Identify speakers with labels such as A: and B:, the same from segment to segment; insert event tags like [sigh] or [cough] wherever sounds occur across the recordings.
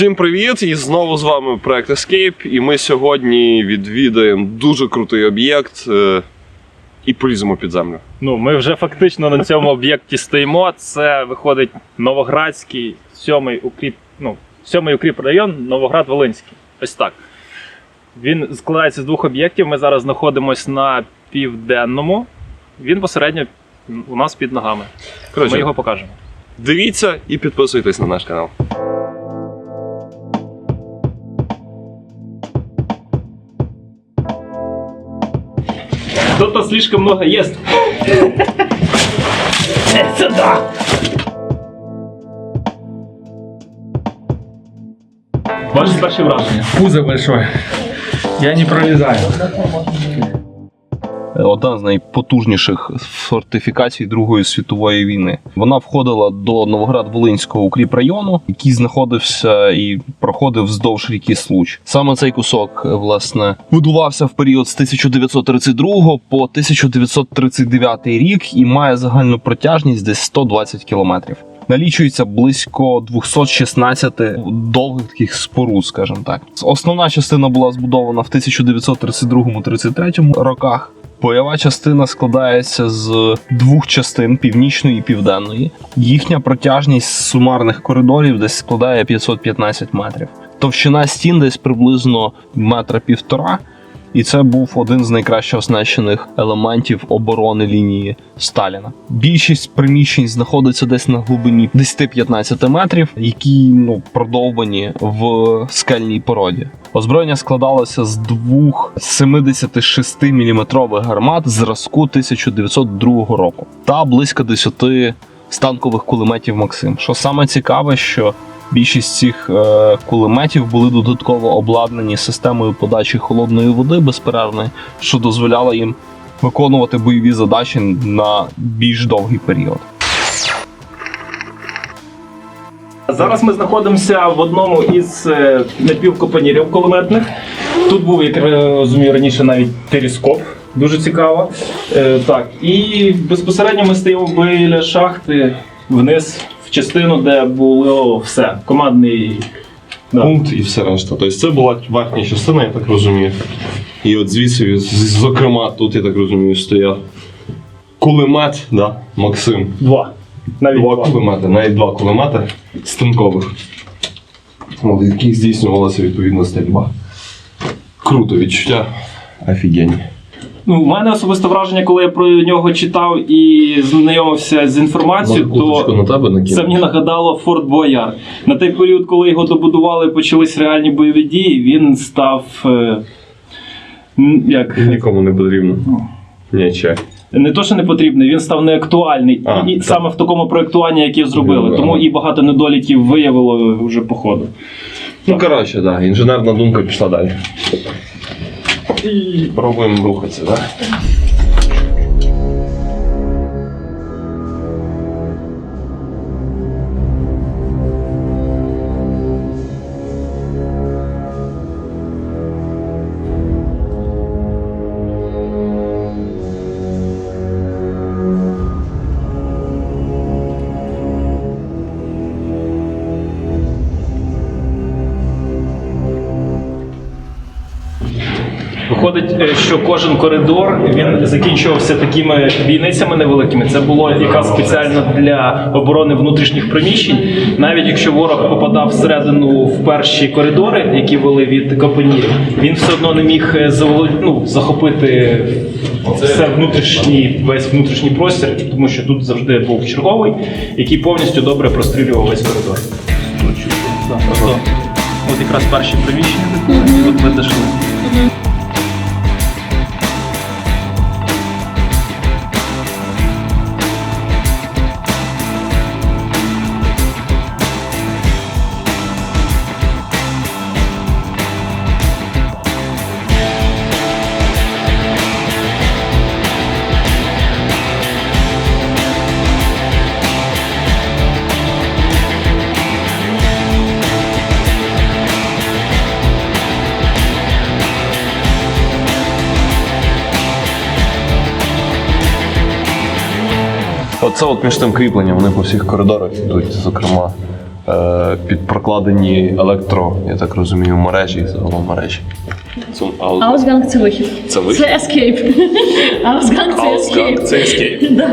A: Всім привіт! І знову з вами проект Escape. І ми сьогодні відвідаємо дуже крутий об'єкт е, і поліземо під землю.
B: Ну, ми вже фактично на цьому об'єкті стоїмо. Це виходить Новоградський, сьомий укріп, ну, сьомий укріп район, Новоград Волинський. Ось так. Він складається з двох об'єктів. Ми зараз знаходимося на південному. Він посередньо у нас під ногами.
A: Коротше,
B: Ми його покажемо.
A: дивіться і підписуйтесь на наш канал.
B: Кто-то слишком много ест. Сюда! Ваше перше враження.
C: Пузо большое. Я не пролезаю.
D: Одна з найпотужніших фортифікацій Другої світової війни. Вона входила до Новоград-Волинського укріпрайону, який знаходився і проходив вздовж ріки Случ. Саме цей кусок власне будувався в період з 1932 по 1939 рік і має загальну протяжність десь 120 кілометрів. Налічується близько 216 довгих таких споруд, скажімо так. Основна частина була збудована в 1932-33 роках. Бойова частина складається з двох частин північної і південної. Їхня протяжність сумарних коридорів десь складає 515 метрів. Товщина стін десь приблизно метра півтора. І це був один з найкраще оснащених елементів оборони лінії Сталіна. Більшість приміщень знаходиться десь на глибині 10-15 метрів, які ну продовбані в скельній породі. Озброєння складалося з двох 76 мм гармат зразку 1902 року та близько 10 станкових кулеметів Максим. Що саме цікаве, що Більшість цих е, кулеметів були додатково обладнані системою подачі холодної води безперервної, що дозволяло їм виконувати бойові задачі на більш довгий період.
B: Зараз ми знаходимося в одному із е, напівкопанірів кулеметних. Тут був, як розумію, раніше навіть телескоп. Дуже цікаво. Е, так, і безпосередньо ми стоїмо біля шахти вниз в частину, де було все. Командний. Да.
A: Пункт і все решта. Тобто це була верхня частина, я так розумію. І от звідси, зокрема, тут, я так розумію, стояв кулемет, да? Максим.
B: Два. Навіть
A: Два
B: два.
A: кулемети, навіть два кулемети станкових. От, яких здійснювалася відповідна стрільба. Круто, відчуття. Офігенні.
B: Ну, у мене особисте враження, коли я про нього читав і знайомився з інформацією, то
A: на тебе?
B: Це мені нагадало Форт Бояр. На той період, коли його добудували, почались реальні бойові дії, він став. е, Як
A: Нікому не потрібно. Ні, чай.
B: не то, що не потрібний, він став неактуальний.
A: А,
B: і
A: так.
B: саме в такому проєктуванні, яке зробили.
A: Ну,
B: Тому і багато недоліків виявило вже по ходу.
A: Ну, коротше, так, да, інженерна думка пішла далі. І пробуємо рухатися, так?
B: Виходить, е, що кожен коридор він закінчувався такими бійницями невеликими. Це було якраз спеціально для оборони внутрішніх приміщень. Навіть якщо ворог попадав всередину в перші коридори, які вели від капонірів, він все одно не міг е, ну, захопити все внутрішній, весь внутрішній простір, тому що тут завжди був черговий, який повністю добре прострілював весь коридор. От якраз перші приміщення, от ми дійшли.
A: Оце от між тим кріпленням, вони по всіх коридорах йдуть, зокрема.
D: е, під прокладені електро, я так розумію, мережі, загалом мережі. Це,
E: це вихід.
D: Це вихід?
E: Це escape. [laughs] Ausgang це escape.
B: це. [laughs]
E: Да.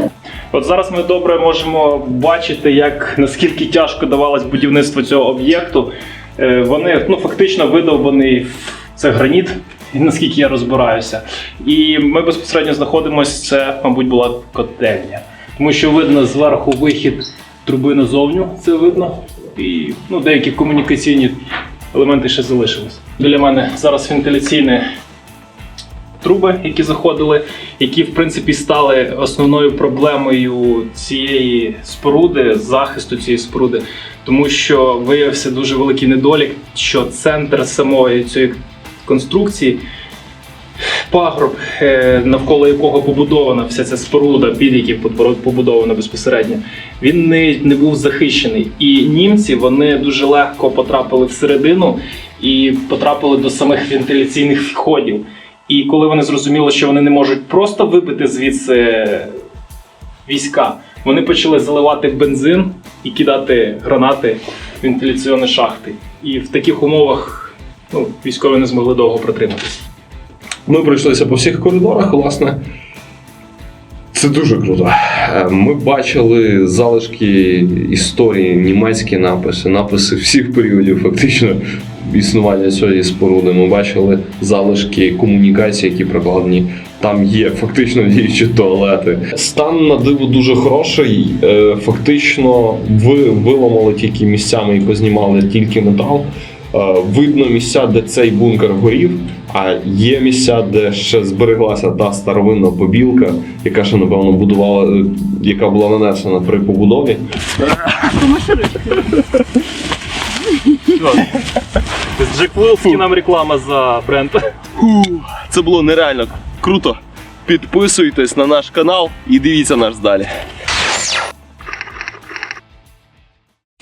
B: От зараз ми добре можемо бачити, як наскільки тяжко давалось будівництво цього об'єкту. Е, Вони ну фактично видовбаний це граніт, [laughs] наскільки я розбираюся. І ми безпосередньо знаходимося. Це, мабуть, була котельня, тому що видно зверху вихід труби назовню. Це видно, і ну, деякі комунікаційні елементи ще залишились. Біля мене зараз вентиляційне труби, які заходили, які в принципі стали основною проблемою цієї споруди, захисту цієї споруди, тому що виявився дуже великий недолік, що центр самої цієї конструкції. Пагорб, е, навколо якого побудована вся ця споруда, під яким побудована безпосередньо, він не, не був захищений. І німці вони дуже легко потрапили всередину і потрапили до самих вентиляційних входів. І коли вони зрозуміли, що вони не можуть просто вибити звідси війська, вони почали заливати бензин і кидати гранати в вентиляційні шахти. І в таких умовах ну, військові не змогли довго протриматися.
D: Ми пройшлися по всіх коридорах, власне. Це дуже круто. Е, Ми бачили залишки історії, німецькі написи, написи всіх періодів фактично існування цієї споруди. Ми бачили залишки комунікацій, які прокладені. Там є фактично діючі туалети. Стан на диво дуже хороший. Е, Фактично, ви виламали тільки місцями і познімали тільки метал. Е, Видно місця, де цей бункер горів, а є місця, де ще збереглася та старовинна побілка, яка ще напевно будувала, е, яка була нанесена при побудові.
B: Джек Вилский нам реклама за бренд.
D: Це було нереально круто. Підписуйтесь на наш канал і дивіться нас далі.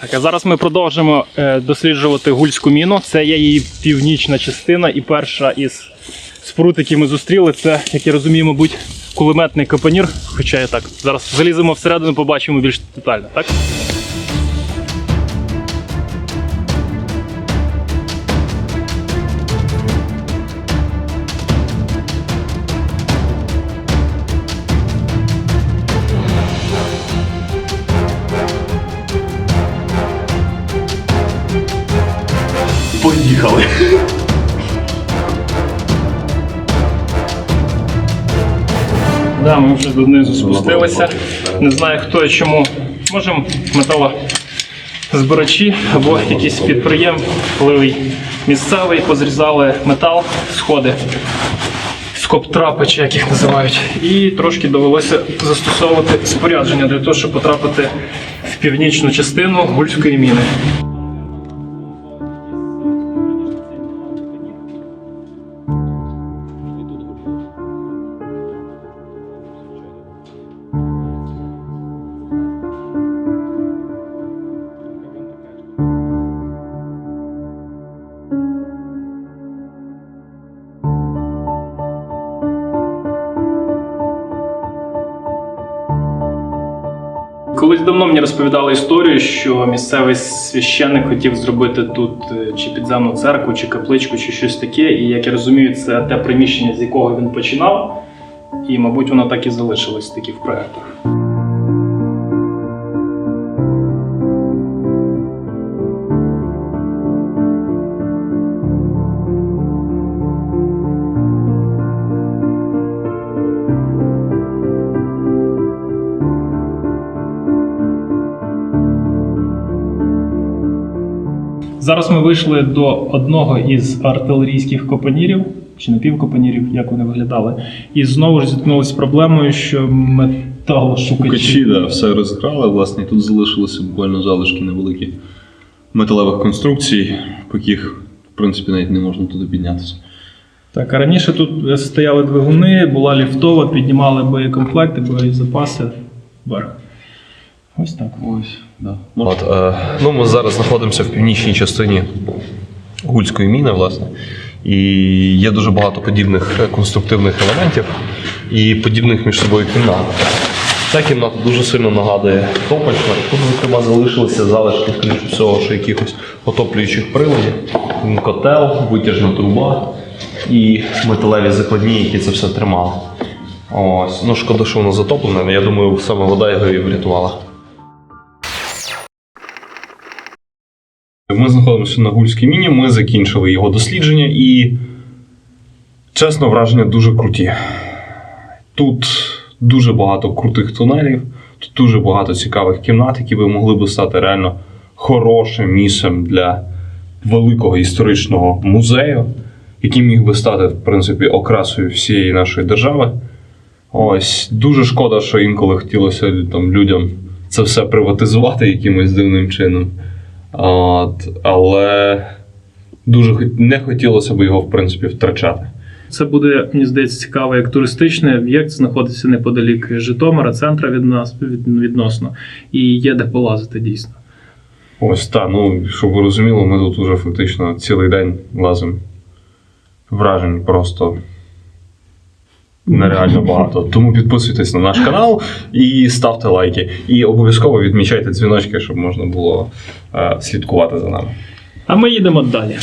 B: Так, а зараз ми продовжимо е, досліджувати гульську міну. Це є її північна частина, і перша із споруд, які ми зустріли, це, як я розумію, мабуть, кулеметний капонір. Хоча я так. Зараз заліземо всередину, побачимо більш детально, так? Да, ми вже донизу спустилися. Не знаю хто і чому. Можемо металозбирачі або якісь підприємливий місцевий позрізали метал, сходи. Скоп-трапи, чи як їх називають. І трошки довелося застосовувати спорядження для того, щоб потрапити в північну частину гульської міни. Колись давно мені розповідали історію, що місцевий священник хотів зробити тут е, чи підземну церкву, чи капличку, чи щось таке. І як я розумію, це те приміщення, з якого він починав, і, мабуть, воно так і залишилось таки в проектах. Зараз ми вийшли до одного із артилерійських копанірів, чи напівкопанірів, як вони виглядали, і знову ж зіткнулися з проблемою, що металошукачі
F: Качі, да, все розкрали, власне, і тут залишилися буквально залишки невеликі металевих конструкцій, по яких, в принципі, навіть не можна туди піднятися.
B: Так, а раніше тут стояли двигуни, була ліфтова, піднімали боєкомплекти, боєзапаси вверх. Ось так.
F: Ось, да.
D: От, е, ну, ми зараз знаходимося в північній частині гульської міни, власне. І є дуже багато подібних конструктивних елементів і подібних між собою кімнат.
G: Ця кімната дуже сильно нагадує топочну. Тут, зокрема, залишилися залишки, скоріше всього, що якихось отоплюючих приладів. Котел, витяжна труба і металеві закладні, які це все тримали. Ось. Ну, шкода, що воно затоплене, але я думаю, саме вода його і врятувала.
D: Ми знаходимося на Гульській міні, ми закінчили його дослідження і, чесно, враження дуже круті. Тут дуже багато крутих тунелів, тут дуже багато цікавих кімнат, які би могли би стати реально хорошим місцем для великого історичного музею, який міг би стати, в принципі, окрасою всієї нашої держави. Ось дуже шкода, що інколи хотілося там, людям це все приватизувати якимось дивним чином. От, але дуже не хотілося б його, в принципі, втрачати.
B: Це буде, мені здається, цікаво як туристичний об'єкт, знаходиться неподалік Житомира, центра від нас від, відносно, і є де полазити дійсно.
D: Ось так, ну, щоб ви розуміли, ми тут уже фактично цілий день лазимо. Вражень просто нереально [laughs] багато. Тому підписуйтесь на наш канал і ставте лайки. І обов'язково відмічайте дзвіночки, щоб можна було е, слідкувати за нами.
B: А ми їдемо далі.